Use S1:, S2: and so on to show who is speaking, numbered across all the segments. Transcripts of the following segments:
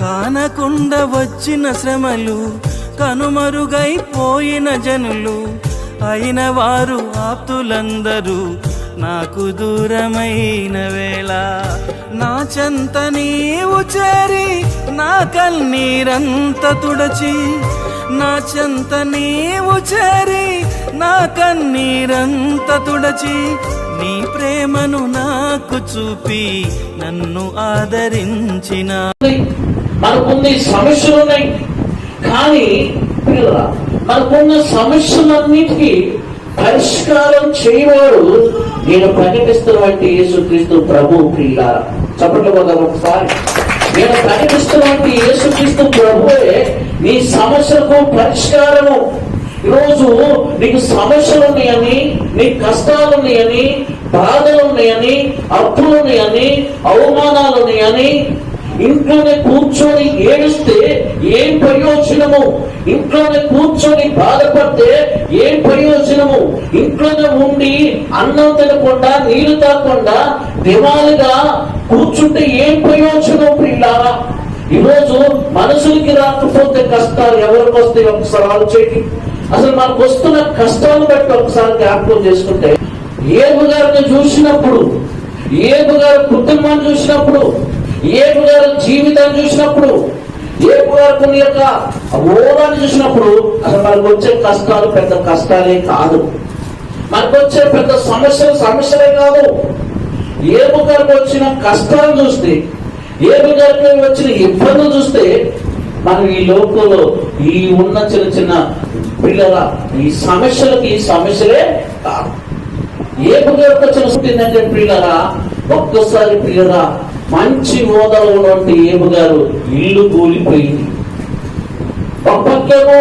S1: కానకుండా వచ్చిన శ్రమలు కనుమరుగైపోయిన జనులు అయిన వారు ఆప్తులందరూ నాకు దూరమైన వేళ. నా చెంత నీవు చేరి నా కన్నీరంత తుడచి నా చెంత నీవు చేరి నా కన్నీరంత తుడచి నీ ప్రేమను నాకు చూపి నన్ను ఆదరించిన.
S2: మనకుంది సమస్యలు ఉన్నాయి. కానీ పిల్లరా మనకున్న సమస్యలన్నిటికీ పరిష్కారం చేయవాడు నేను ప్రకటిస్తున్నటువంటి యేసుక్రీస్తు ప్రభు ప్రియుల చప్పట్లు కొద్దాం ఒకసారి. నేను ప్రకటిస్తున్నటువంటి యేసుక్రీస్తు ప్రభువే నీ సమస్యలకు పరిష్కారము. ఈరోజు నీకు సమస్యలు ఉన్నాయని నీ కష్టాలు ఉన్నాయని బాధలు ఉన్నాయని అప్పులు ఉన్నాయని అవమానాలు ఉన్నాయని ఇంట్లోనే కూర్చొని ఏడిస్తే ఏం ప్రయోజనము? ఇంట్లోనే కూర్చొని బాధపడితే ఏం ప్రయోజనము? ఇంట్లోనే ఉండి అన్నం తినకుండా నీళ్ళు తాగకుండా దివాలుగా కూర్చుంటే ఏం ప్రయోజనం పిల్లారా ఈరోజు మనుషులకి రాకపోతే కష్టాలు ఎవరికి వస్తాయి? ఒకసారి ఆలోచేయండి అసలు మనకు వస్తున్న కష్టాలు బట్టి ఒకసారి జ్ఞాపకం చేసుకుంటే ఏబు గారిని చూసినప్పుడు ఏబు గారి కుటుంబాన్ని చూసినప్పుడు ఏపు గారు జీవితాన్ని చూసినప్పుడు ఏపు గారు కొన్ని యొక్క ఓరాన్ని చూసినప్పుడు అసలు మనకు వచ్చే కష్టాలు పెద్ద కష్టాలే కాదు. మనకు వచ్చే పెద్ద సమస్యలు సమస్యలే కాదు. ఏపు గారికి వచ్చిన కష్టాలు చూస్తే ఏపు గారికి వచ్చిన ఇబ్బందులు చూస్తే మనం ఈ లోకంలో ఈ ఉన్న చిన్న చిన్న పిల్లల ఈ సమస్యలకి ఈ సమస్యలే కాదు. ఏపు గారికి వచ్చిన ఏంటంటే పిల్లరా ఒక్కసారి పిల్లరా మంచి హోదాలో ఉన్నటువంటి ఏబు గారు ఇల్లు కూలిపోయింది. ఒక పక్కేమో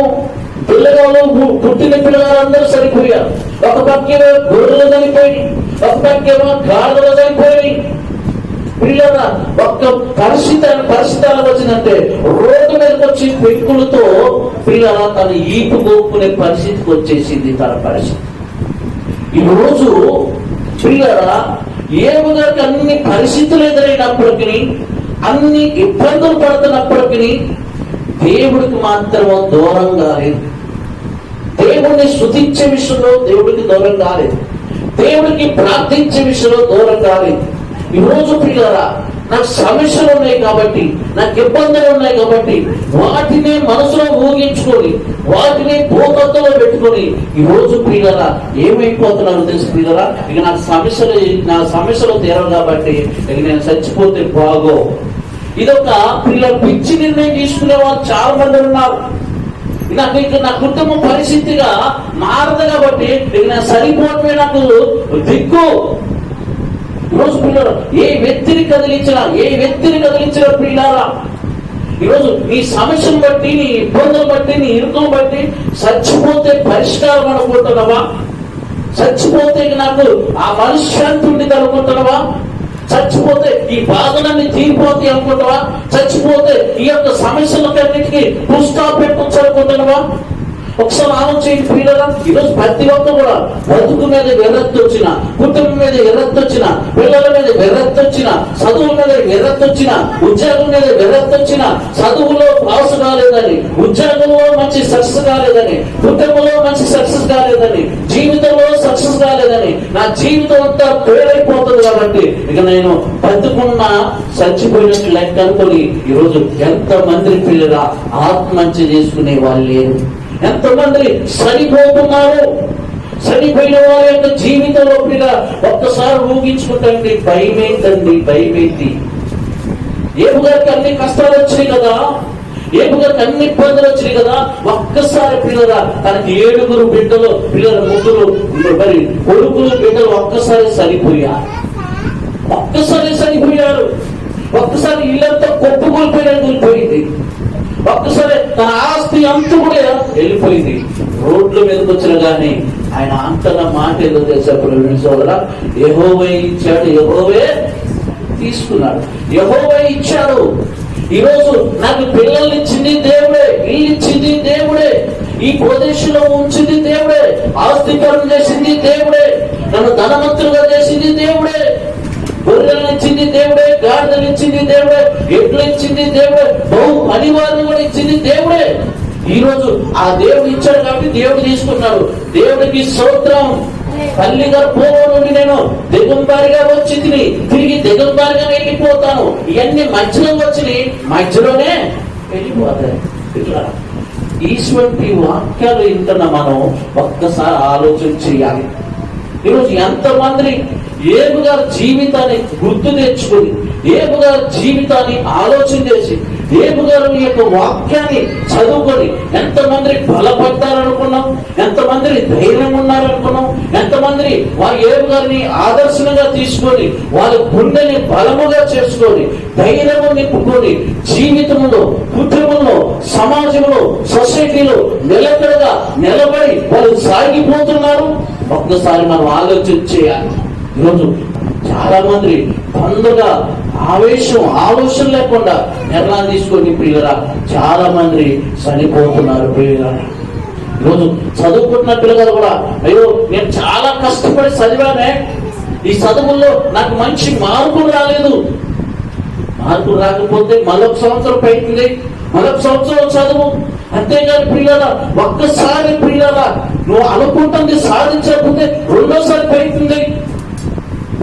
S2: పిల్లగాళ్ళు పుట్టిన పిల్లగారు అందరూ సరిపోయారు. ఒక పక్కేమో గొర్రెలు చనిపోయి ఒక పక్కేమో గాడిదలు చనిపోయి పిల్లల ఒక్క పరిస్థితి పరిస్థితి ఎలా వచ్చిందంటే రోడ్డు మీదకి వచ్చి పెంకులతో పిల్లల తన ఈపు గోపుకునే పరిస్థితికి వచ్చేసింది తన పరిస్థితి. ఈ రోజు పిల్లల ఏమి అన్ని పరిస్థితులు ఎదురైనప్పటికీ అన్ని ఇబ్బందులు పడుతున్నప్పటికీ దేవుడికి మాత్రమే దూరం కాలేదు దేవుడిని శుతించే విషయంలో దేవుడికి దూరం కాలేదు దేవుడికి ప్రార్థించే విషయంలో దూరం కాలేదు ఈరోజు ప్రియారా నాకు సమస్యలు ఉన్నాయి కాబట్టి నాకు ఇబ్బందులు ఉన్నాయి కాబట్టి వాటిని మనసులో ఊహించుకొని వాటిని భూతత్వంలో పెట్టుకొని ఈ రోజు పిల్లరా ఏమైపోతున్నారు తెలుసు పిల్లరా ఇక నాకు సమస్యలు నా సమస్యలు తీరవు కాబట్టి ఇక నేను చచ్చిపోతే బాగో. ఇదొక పిల్లల పిచ్చి నిర్ణయం తీసుకునే వాళ్ళు చాలా మంది ఉన్నారు. నాకు ఇక నా కుటుంబ పరిస్థితిగా మారదు కాబట్టి ఇక నేను సరిపోవటమే నాకు దిక్కు. ఈరోజు పిల్లలు ఏ వ్యక్తిని కదిలించినా ఏ వ్యక్తిని కదిలించినా పిల్లారా ఈరోజు నీ సమస్యను బట్టి నీ ఇబ్బందులు బట్టి నీ ఇరుకును బట్టి చచ్చిపోతే పరిష్కారం అనుకుంటున్నావా? చచ్చిపోతే నాకు ఆ మనశ్శాంతి ఉండేది అనుకుంటున్నావా చచ్చిపోతే ఈ బాధలన్నీ తీరిపోతే అనుకుంటావా చచ్చిపోతే ఈ యొక్క సమస్యలకన్నిటికీ పుస్తా పెట్టచ్చు అనుకుంటున్నావా ఒకసారి ఆలోచించి పిల్లల ఈరోజు ప్రతి ఒక్క కూడా బతుకు మీద విరక్తి వచ్చిన కుటుంబం మీద విరక్తి వచ్చిన పిల్లల మీద విరక్తి వచ్చిన చదువుల మీద విరక్తి వచ్చిన ఉద్యోగం మీద విరక్తి వచ్చిన చదువులో పాస్ కాలేదని ఉద్యోగంలో మంచి సక్సెస్ కాలేదని కుటుంబంలో మంచి సక్సెస్ కాలేదని జీవితంలో సక్సెస్ కాలేదని నా జీవితం అంతా పేరైపోతుంది కాబట్టి ఇక నేను బతుకున్నా చచ్చిపోయినట్టు లెక్క అనుకొని ఈరోజు ఎంత మంది పిల్లల ఆత్మహత్య చేసుకునే వాళ్ళు లేరు. ఎంతమంది సరిపోతున్నారు చనిపోయిన వారి యొక్క జీవితంలో పిల్ల ఒక్కసారి ఊగించుకుంటండి భయమేంటండి భయమేంటి ఏపు గారికి అన్ని కష్టాలు వచ్చినాయి కదా? ఏపు గారికి అన్ని ఇబ్బందులు వచ్చినాయి కదా? ఒక్కసారి పిల్లల తనకి ఏడుగురు బిడ్డలు పిల్లల ముగ్గురు మరి కొడుకులు బిడ్డలు ఒక్కసారి సరిపోయారు ఒక్కసారి సరిపోయారు ఒక్కసారి ఇల్లంతా కొట్టుకోల్పోయినట్టు పోయింది ఒక్కసారి తన ఆస్తి అంతా కూడా వెళ్ళిపోయింది. రోడ్ల మీదకి వచ్చిన కానీ ఆయన అంతన మాట ఏదో తెలిసేప్పుడు సోదర. యహోవే ఇచ్చాడు యహోవే తీసుకున్నాడు. యహోవే ఇచ్చాడు. ఈరోజు నాకు పిల్లల్ని ఇచ్చింది దేవుడే ఇల్లు ఇచ్చింది దేవుడే ఈ ప్రదేశంలో ఉంచింది దేవుడే ఆస్తికరణ చేసింది దేవుడే నన్ను ధనవంతులుగా చేసింది దేవుడే గొర్రెలను ఇచ్చింది దేవుడే గాడిదలు ఇచ్చింది దేవుడే ఎడ్లు ఇచ్చింది దేవుడే బహు పనివారిని కూడా ఇచ్చింది దేవుడే. ఈ రోజు ఆ దేవుడు ఇచ్చాడు కాబట్టి దేవుడు తీసుకున్నాడు. దేవుడికి స్తోత్రం. తల్లి గర్భంలో నుండి నేను దిగంబారిగా వచ్చి తిని తిరిగి దిగంబారిగా వెళ్ళిపోతాను. ఇవన్నీ మధ్యలో వచ్చినాయి మధ్యలోనే వెళ్ళిపోతాయి. ఇట్లా ఈశ్వరుడి వాక్యాలు వింటున్న మనం ఒక్కసారి ఆలోచన చేయాలి. ఈరోజు ఎంతమంది ఏబు గారి జీవితాన్ని గుర్తు తెచ్చుకొని ఏబు గారి జీవితాన్ని ఆలోచన చేసి ఏబు గారి యొక్క వాక్యాన్ని చదువుకొని ఎంతమంది బలపడతారనుకున్నాం ఎంతమంది ధైర్యం ఉన్నారనుకున్నాం? ఎంతమంది వారి ఏబు గారిని ఆదర్శంగా తీసుకొని వాళ్ళ గుండెని బలముగా చేసుకొని ధైర్యము నింపుకొని జీవితంలో కుటుంబంలో సమాజంలో సొసైటీలో నిలకడగా నిలబడి వాళ్ళు సాగిపోతున్నారు? ఒక్కసారి మనం ఆలోచన చేయాలి. ఈరోజు చాలా మంది తొందరగా ఆవేశం ఆలోచన లేకుండా నిర్ణయం తీసుకొని పిల్లరా చాలా మంది చనిపోతున్నారు పిల్లరా ఈరోజు చదువుకుంటున్న పిల్లగారు కూడా అయ్యో నేను చాలా కష్టపడి చదివానే ఈ చదువుల్లో నాకు మంచి మార్కులు రాలేదు. మార్కులు రాకపోతే మరొక సంవత్సరం పైతుంది మరొక సంవత్సరం చదువు. అంతేగాని ప్రియుల ఒక్కసారి ప్రియుల నువ్వు అనుకుంటుంది సాధించకపోతే రెండోసారి పైతుంది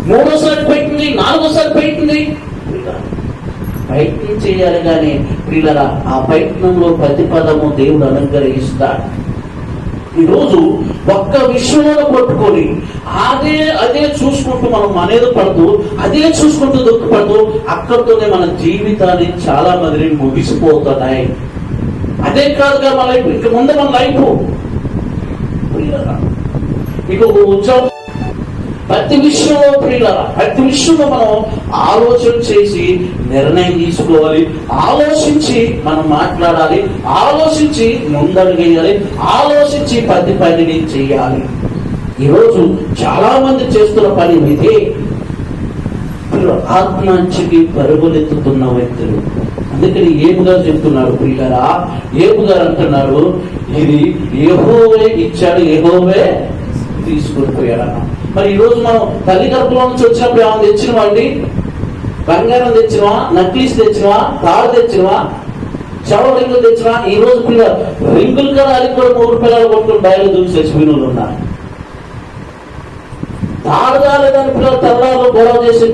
S2: మూడోసారి పెట్టింది నాలుగోసారి పెట్టింది. ప్రయత్నం చేయాలి కానీ పిల్లల ఆ ప్రయత్నంలో ప్రతిపదము దేవుడు అనుగ్రహిస్తాడు. ఈరోజు ఒక్క విషయంలో పట్టుకొని అదే అదే చూసుకుంటూ మనం అనేది పడుతూ అదే చూసుకుంటూ దుఃఖపడుతూ అక్కడితోనే మన జీవితాన్ని చాలా మంది ముగిసిపోతున్నాయి. అదే కాదుగా మన లైఫ్ ఇక ముందు మన లైఫ్. ఇక ఒక ఉద్యోగం ప్రతి విషయంలో ప్రియులరా ప్రతి విషయంలో మనం ఆలోచన చేసి నిర్ణయం తీసుకోవాలి. ఆలోచించి మనం మాట్లాడాలి. ఆలోచించి ముందడుగేయాలి. ఆలోచించి ప్రతి పనిని చేయాలి. ఈరోజు చాలా మంది చేస్తున్న పని ఇదే. ఆత్మహత్యకి పరుగులెత్తుతున్న వ్యక్తులు. అందుకని ఏపుగా చెప్తున్నాడు ప్రియులరా ఏపు గారు అంటున్నారు ఇది ఏహోవే ఇచ్చాడు ఏహోవే తీసుకొని పోయాడన్న మరి ఈ రోజు మనం తల్లి గర్భంలో నుంచి వచ్చినప్పుడు ఏమైనా తెచ్చినవా అండి? బంగారం తెచ్చినవా? నక్లీస్ తెచ్చినవా? తాడు తెచ్చినవా? చవ రింగులు తెచ్చినా ఈ రోజు పిల్లలు రింగులు కదా అది కూడా మూడు పిల్లలు కొట్టుకుని బయలు దూసి చచ్చిపోయిన ఉన్నారు తాడు కాలేదని పిల్లలు తెల్లారులో గొడవ చేసి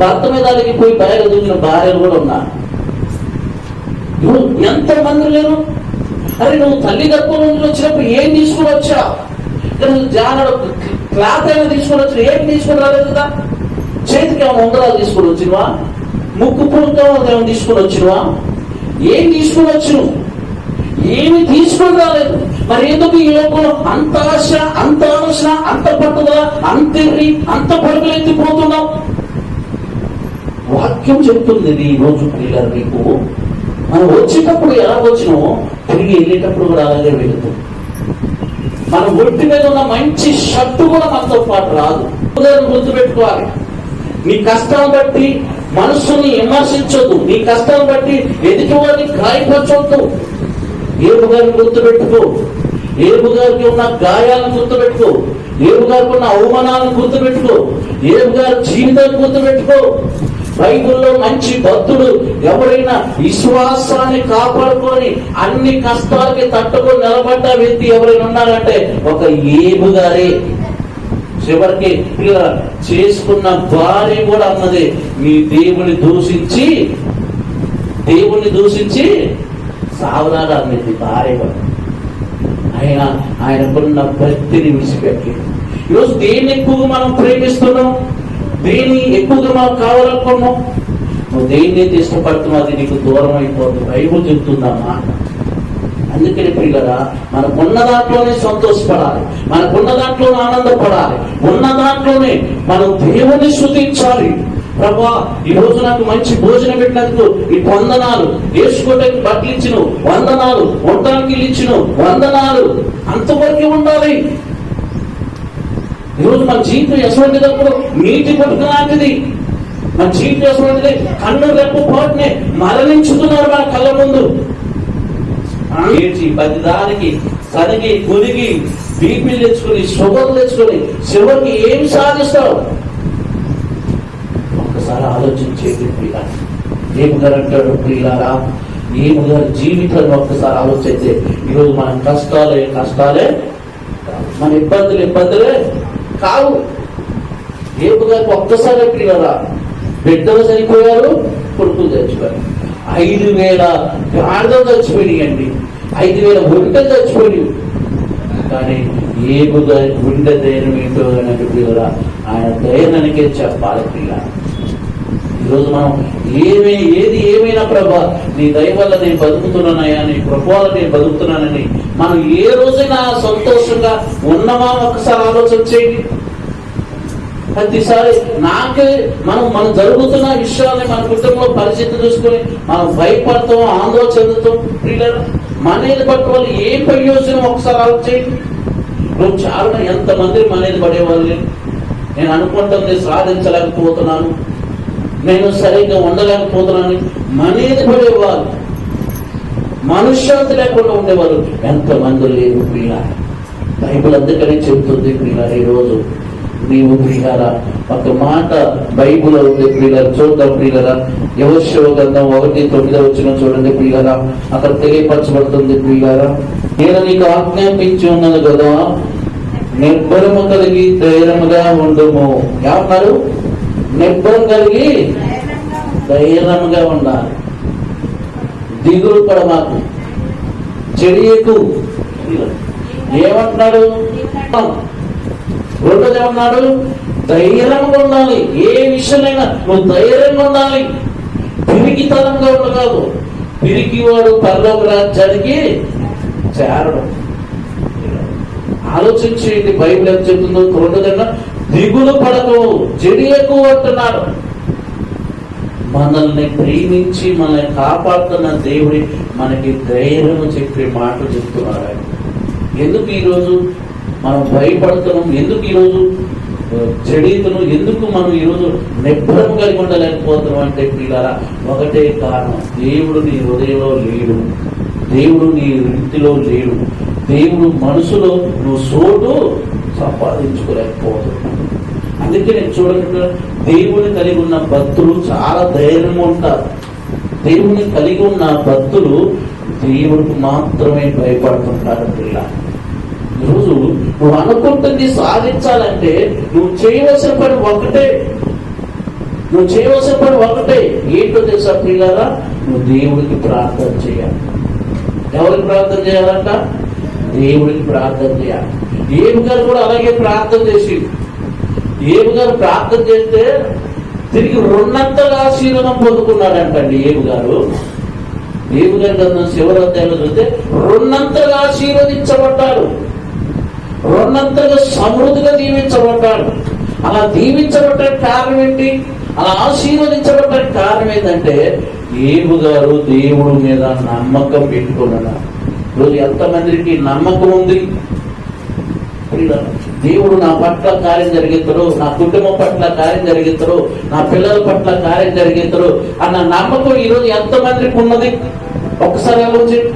S2: భర్త మీద పోయి బయలు దూసిన భార్యలు కూడా ఉన్నారు ఇప్పుడు ఎంత మంది లేరు? అరే నువ్వు తల్లి గర్భం నుంచి వచ్చినప్పుడు ఏం తీసుకుని వచ్చా జానడు క్లాత్ అయినా తీసుకుని వచ్చి ఏం తీసుకుని రాలేదు కదా? చేతికి ఏమైనా ఉంగరాలు తీసుకుని వచ్చినవా? ముక్కు పుంతో ఏమైనా తీసుకుని వచ్చినవా? ఏం తీసుకుని వచ్చును ఏమి తీసుకుని రాలేదు. మరి ఎందుకు ఈ లోకంలో అంత ఆశ అంత ఆలోచన అంత పట్టుదల అంత అంత పరుగులు ఎత్తిపోతున్నావు? వాక్యం చెప్తుంది ఇది ఈ రోజు పిల్లలు మీకు. మనం వచ్చేటప్పుడు ఎలా వచ్చినామో తిరిగి వెళ్ళేటప్పుడు కూడా అలాగే వెళుతుంది. మన ఒంటి మీద ఉన్న మంచి షర్టు కూడా మనతో పాటు రాదు. గుర్తుపెట్టుకోవాలి. నీ కష్టం బట్టి మనస్సుని విమర్శించొద్దు. నీ కష్టం బట్టి ఎదుటివారిని గాయపరచొద్దు. ఏబు గారిని గుర్తుపెట్టుకో. ఏబు గారికి ఉన్న గాయాలను గుర్తుపెట్టుకో. ఏబు గారికి ఉన్న అవమానాలను గుర్తుపెట్టుకో. ఏబు గారి జీవితాన్ని గుర్తుపెట్టుకో. బైబుల్లో మంచి భక్తుడు ఎవరైనా విశ్వాసాన్ని కాపాడుకొని అన్ని కష్టాలకి తట్టుకొని నిలబడ్డ వ్యక్తి ఎవరైనా ఉన్నారంటే ఒక ఏబు గారే. చివరికి ఇలా చేసుకున్న భార్య కూడా అన్నది మీ దేవుని దూషించి దేవుణ్ణి దూషించి సావరాలు అన్నది భార్య కూడా. ఆయన ఆయనకున్న భక్తిని విసిపెట్టి ఈరోజు దేన్ని ఎక్కువగా మనం ప్రేమిస్తున్నాం? దేన్ని ఎక్కువగా మనం కావాలనుకున్నాం నువ్వు దేన్ని అయితే ఇష్టపడుతున్నావు అది నీకు దూరం అయిపోతుంది బైబుల్ చెప్తుందమ్మా అందుకని పిల్లరా మనకున్న దాంట్లోనే సంతోషపడాలి. మనకున్న దాంట్లోనే ఆనందపడాలి. ఉన్న దాంట్లోనే మనం దేవుని శృతించాలి ప్రభా ఈ రోజు నాకు మంచి భోజనం పెట్టినందుకు ఈ వందనాలు. వేసుకోవడానికి బట్టలు ఇచ్చిన వందనాలు. ఉండడానికి ఇల్లు ఇచ్చిన వందనాలు. అంతవరకే ఉండాలి. ఈరోజు మన జీవితం ఎటువంటిదప్పుడు నీటి పట్టుకు లాంటిది. మన జీవితం ఎటువంటిది? కన్ను రెప్పు పోటునే మరణించుతున్నారు మన కళ్ళ ముందు. ఏడ్చి దానికి సరిగి కొరిగి బీపీలు తెచ్చుకొని షుగర్లు తెచ్చుకొని చివరికి ఏమి సాధిస్తావు? ఒక్క ఆలోచించేది ప్రియ. ఏము గారు అంటాడు ప్రియులారా? ఏము గారి జీవితాన్ని ఒక్కసారి ఆలోచిస్తే ఈరోజు మన కష్టాలే కష్టాలే. మన ఇబ్బందులు ఇబ్బందులే కావు. ఏపు గారికి ఒక్కసారి ప్రియులారా బిడ్డలు చనిపోయారు కొడుకులు చచ్చిపోయారు. ఐదు వేల ప్రార్థన చచ్చిపోయినాయండి ఐదు వేల ఒంటలు చచ్చిపోయి కానీ ఏపు గారి గుండె ధైర్యం ఏంటో అని ప్రియుల ఆయన ధైర్యానికే చెప్పాలి ప్రియ. ఈరోజు మనం ఏమి ఏది ఏమైనా ప్రభా నీ దయ వల్ల నేను బతుకుతున్నానయ్యా నీ కృప నేను బతుకుతున్నానని మనం ఏ రోజైనా సంతోషంగా ఉన్నమా? ఒకసారి ఆలోచన చేయండి. ప్రతిసారి నాకే మనం మనం జరుగుతున్న విషయాన్ని మన కుటుంబంలో పరిస్థితి చూసుకొని మనం భయపడతాం ఆందోళన చెందుతాం. పిల్లలు మనీది పట్టు వాళ్ళు ఏ ప్రయోజనం? ఒకసారి ఆలోచించండి. నువ్వు చాలా ఎంతమంది మనీది పడేవాళ్ళు నేను అనుకుంటుంది సాధించలేకపోతున్నాను. నేను సరిగ్గా ఉండలేకపోతున్నాను మనీది పడేవారు మనుష్యాతి లేకుండా ఉండేవారు. ఎంతమంది లేరు ప్రియ బైబిల్ అందుకనే చెబుతుంది ప్రియ ఈరోజు నీవు పిల్లరా ఒక మాట బైబిల్ ఉంది ప్రియుల చూద్దాం ప్రియుల యవశవ గ్రంథం ఒకటి తొమ్మిది వచ్చిన చూడండి పిల్లరా అక్కడ తెలియపరచబడుతుంది ప్రియుల నేను నీకు ఆజ్ఞాపించి ఉన్నాను కదా నిర్భరము కలిగి ధైర్యముగా ఉండము. ఏమన్నారు నిర్భరం కలిగి ధైర్యంగా ఉండాలి. దిగులు పడమాకు. చెడియకు ఏమంటున్నాడు? రెండోది ఏమన్నాడు ధైర్యంగా ఉండాలి. ఏ విషయమైనా నువ్వు ధైర్యంగా ఉండాలి. పిరికితనంగా ఉండకాదు పిరికి వాడు పరలోక రాజ్యానికి చేరడం. ఆలోచించేయండి. బైబిల్ ఎంత చెప్తుందో. రెండోదన్నా దిగులు పడకు చెడియకు అంటున్నాడు మనల్ని ప్రేమించి మనల్ని కాపాడుతున్న దేవుడి మనకి ధైర్యం చెప్పే మాటలు చెప్తున్నారు ఆయన. ఎందుకు ఈరోజు మనం భయపడుతున్నాం? ఎందుకు ఈరోజు చెడీతున్నాం ఎందుకు మనం ఈరోజు నిబ్బరం కలిగి ఉండలేకపోతున్నాం అంటే పిల్లల ఒకటే కారణం. దేవుడు నీ హృదయంలో లేడు. దేవుడు నీ ఇంటిలో లేడు. దేవుడు మనసులో నువ్వు సోటు సంపాదించుకోలేకపోతున్నావు అందుకే నేను చూడండి దేవుని కలిగి ఉన్న భక్తులు చాలా ధైర్యం ఉంటారు. దేవుని కలిగి ఉన్న భక్తులు దేవుడికి మాత్రమే భయపడుతుంటారు పిల్ల. ఈరోజు నువ్వు అనుకుంటుంది సాధించాలంటే నువ్వు చేయవలసిన పని ఒకటే. నువ్వు చేయవలసిన పని ఒకటే. ఏంటో తెలుసా పిల్లరా? నువ్వు దేవుడికి ప్రార్థన చేయాలి. ఎవరికి ప్రార్థన చేయాలంట? దేవుడికి ప్రార్థన చేయాలి. ఏమి గారు కూడా అలాగే ప్రార్థన చేసి ఏమి గారు ప్రార్థన చేస్తే తిరిగి రెండంతగా ఆశీర్వాదం పొందుకున్నాడంటండి ఏమి గారు. ఏమి గారు కదా శివరాధ్యాయులు చూస్తే రెండంతగా ఆశీర్వదించబడ్డాడు. రెండంతగా సమృద్ధిగా దీవించబడ్డాడు. అలా దీవించబడ్డానికి కారణం ఏంటి? అలా ఆశీర్వదించబడ్డానికి కారణం ఏంటంటే ఏబు గారు దేవుడు మీద నమ్మకం పెట్టుకున్నాడు. ఈరోజు ఎంతమందికి నమ్మకం ఉంది? దేవుడు నా పట్ల కార్యం జరిగిద్దరు నా కుటుంబం పట్ల కార్యం జరిగిద్దరు నా పిల్లల పట్ల కార్యం జరిగిద్దరు అన్న నమ్మకం ఈరోజు ఎంతమందికి ఉన్నది? ఒకసారి ఆలోచించి